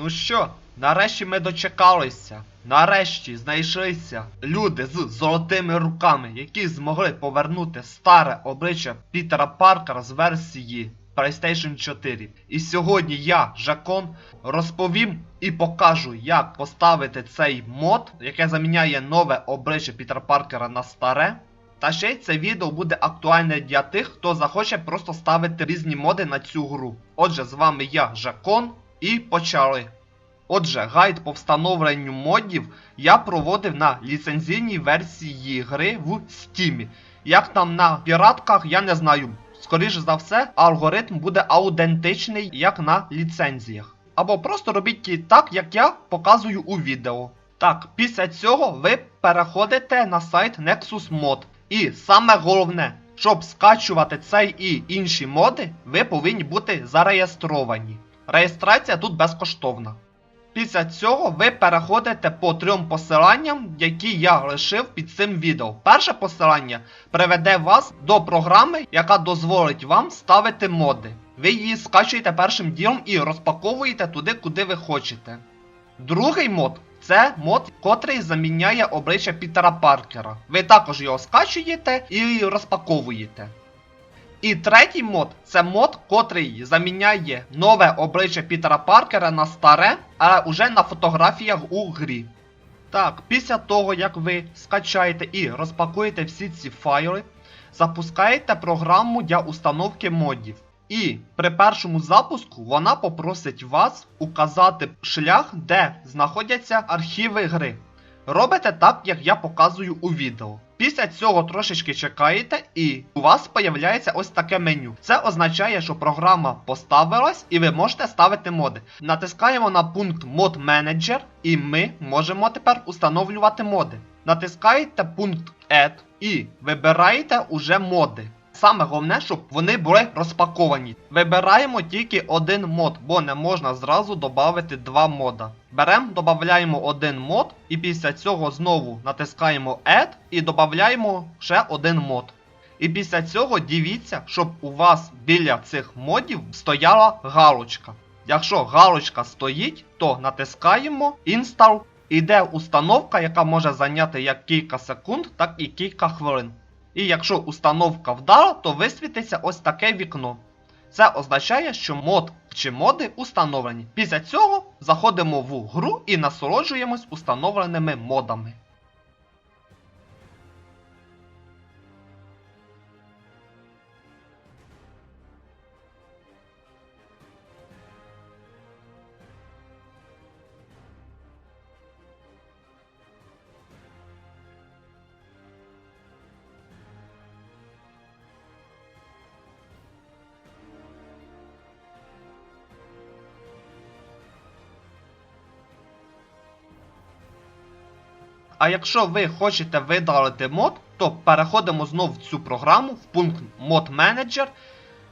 Ну що, нарешті ми дочекалися. Нарешті знайшлися люди з золотими руками, які змогли повернути старе обличчя Пітера Паркера з версії PlayStation 4. І сьогодні я, Жакон, розповім і покажу, як поставити цей мод, яке заміняє нове обличчя Пітера Паркера на старе. Та ще й це відео буде актуальне для тих, хто захоче просто ставити різні моди на цю гру. Отже, з вами я, Жакон, і почали. Отже, гайд по встановленню модів я проводив на ліцензійній версії гри в Steam. Як там на піратках, я не знаю. Скоріше за все, алгоритм буде аутентичний, як на ліцензіях. Або просто робіть так, як я показую у відео. Так, після цього ви переходите на сайт Nexus Mod. І саме головне, щоб скачувати цей і інші моди, ви повинні бути зареєстровані. Реєстрація тут безкоштовна. Після цього ви переходите по трьом посиланням, які я лишив під цим відео. Перше посилання приведе вас до програми, яка дозволить вам ставити моди. Ви її скачуєте першим ділом і розпаковуєте туди, куди ви хочете. Другий мод це мод, котрий заміняє обличчя Пітера Паркера. Ви також його скачуєте і розпаковуєте. І третій мод це мод, котрий заміняє нове обличчя Пітера Паркера на старе, але уже на фотографіях у грі. Так, після того, як ви скачаєте і розпакуєте всі ці файли, запускаєте програму для установки модів. І при першому запуску вона попросить вас указати шлях, де знаходяться архіви гри. Робите так, як я показую у відео. Після цього трошечки чекаєте, і у вас появляється ось таке меню. Це означає, що програма поставилась і ви можете ставити моди. Натискаємо на пункт Mod Manager, і ми можемо тепер установлювати моди. Натискаєте пункт Add і вибираєте уже моди. Саме головне, щоб вони були розпаковані. Вибираємо тільки один мод, бо не можна зразу додати два мода. Беремо, додаємо один мод, і після цього знову натискаємо Add і додаємо ще один мод. І після цього дивіться, щоб у вас біля цих модів стояла галочка. Якщо галочка стоїть, то натискаємо Install. Іде установка, яка може зайняти як кілька секунд, так і кілька хвилин. І якщо установка вдала, то висвітиться ось таке вікно. Це означає, що мод чи моди установлені. Після цього заходимо в гру і насолоджуємось установленими модами. А якщо ви хочете видалити мод, то переходимо знов в цю програму в пункт Mod Manager.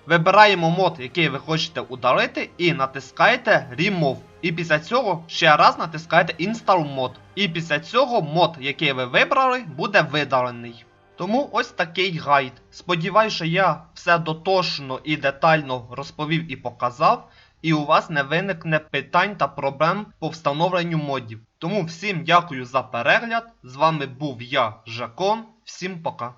Вибираємо мод, який ви хочете удалити, і натискаєте Remove. І після цього ще раз натискаєте Install Mod. І після цього мод, який ви вибрали, буде видалений. Тому ось такий гайд. Сподіваюся, я все дотошно і детально розповів і показав, і у вас не виникне питань та проблем по встановленню модів. Тому всім дякую за перегляд. З вами був я, Жакон. Всім пока.